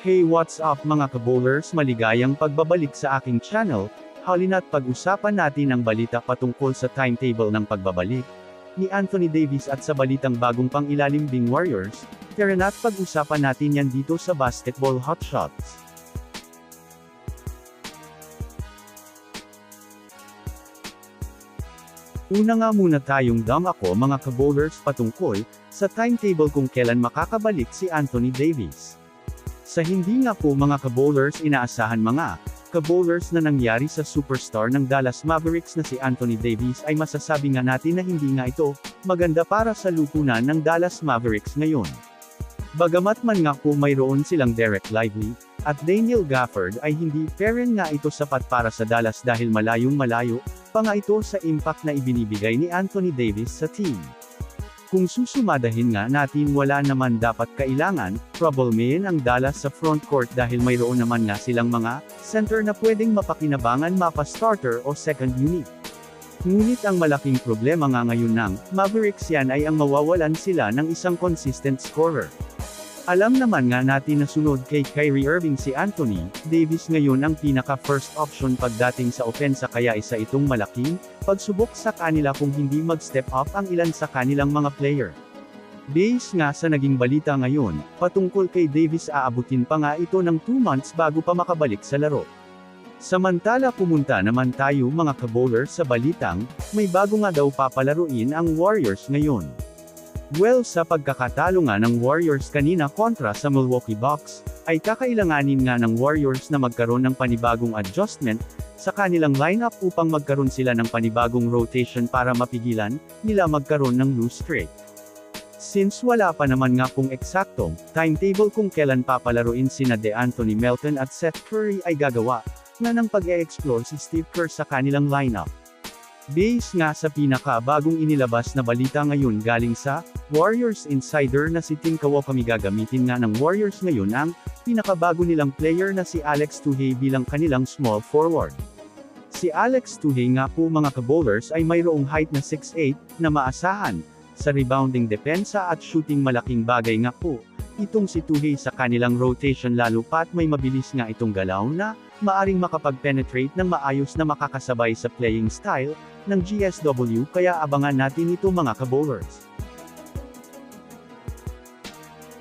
Hey what's up mga kabowlers maligayang pagbabalik sa aking channel, halina't pag-usapan natin ang balita patungkol sa timetable ng pagbabalik ni Anthony Davis at sa balitang bagong pangilalim Bing Warriors, tara na't pag-usapan natin yan dito sa Basketball Hotshots. Una nga muna tayong dam ako mga kabowlers patungkol sa timetable kung kailan makakabalik si Anthony Davis. Sa hindi nga po mga kabowlers inaasahan mga kabowlers na nangyari sa superstar ng Dallas Mavericks na si Anthony Davis ay masasabi nga natin na hindi nga ito maganda para sa lupunan ng Dallas Mavericks ngayon. Bagamat man nga po mayroon silang Derek Lively, at Daniel Gafford ay hindi pa rin nga ito sapat para sa Dallas dahil malayong malayo, pa nga ito sa impact na ibinibigay ni Anthony Davis sa team. Kung susumadahin nga natin wala naman dapat kailangan, troublemain ang Dallas sa front court dahil mayroon naman nga silang mga center na pwedeng mapakinabangan mapa starter o second unit. Ngunit ang malaking problema nga ngayon ng Mavericks yan ay ang mawawalan sila ng isang consistent scorer. Alam naman nga natin na sunod kay Kyrie Irving si Anthony, Davis ngayon ang pinaka first option pagdating sa opensa kaya isa itong malaking pagsubok sa kanila kung hindi mag-step up ang ilan sa kanilang mga player. Base nga sa naging balita ngayon, patungkol kay Davis aabutin pa nga ito ng 2 months bago pa makabalik sa laro. Samantala pumunta naman tayo mga kabowler sa balitang, may bago nga daw papalaruin ang Warriors ngayon. Well sa pagkakatalo nga ng Warriors kanina kontra sa Milwaukee Bucks, ay kakailanganin nga ng Warriors na magkaroon ng panibagong adjustment, sa kanilang lineup upang magkaroon sila ng panibagong rotation para mapigilan, nila magkaroon ng loose streak. Since wala pa naman nga pong eksaktong timetable kung kailan papalaruin sina De Anthony Melton at Seth Curry ay gagawa, nga ng pag-e-explore si Steve Kerr sa kanilang lineup. Base nga sa pinaka-bagong inilabas na balita ngayon galing sa Warriors Insider na si Tim Kawakami gagamitin nga ng Warriors ngayon ang pinakabago nilang player na si Alex Tuhey bilang kanilang small forward. Si Alex Tuhey nga po mga kabowlers ay mayroong height na 6'8 na maasahan, sa rebounding depensa at shooting malaking bagay nga po. Itong si Tuhey sa kanilang rotation lalo pat may mabilis nga itong galaw na, maaring makapag-penetrate ng maayos na makakasabay sa playing style, ng GSW kaya abangan natin ito mga kabowlers.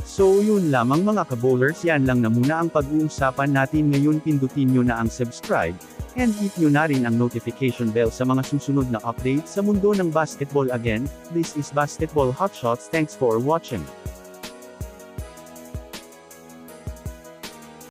So yun lamang mga kabowlers yan lang na muna ang pag-uusapan natin ngayon pindutin nyo na ang subscribe, and hit nyo na rin ang notification bell sa mga susunod na update sa mundo ng basketball again, this is Basketball Hotshots thanks for watching.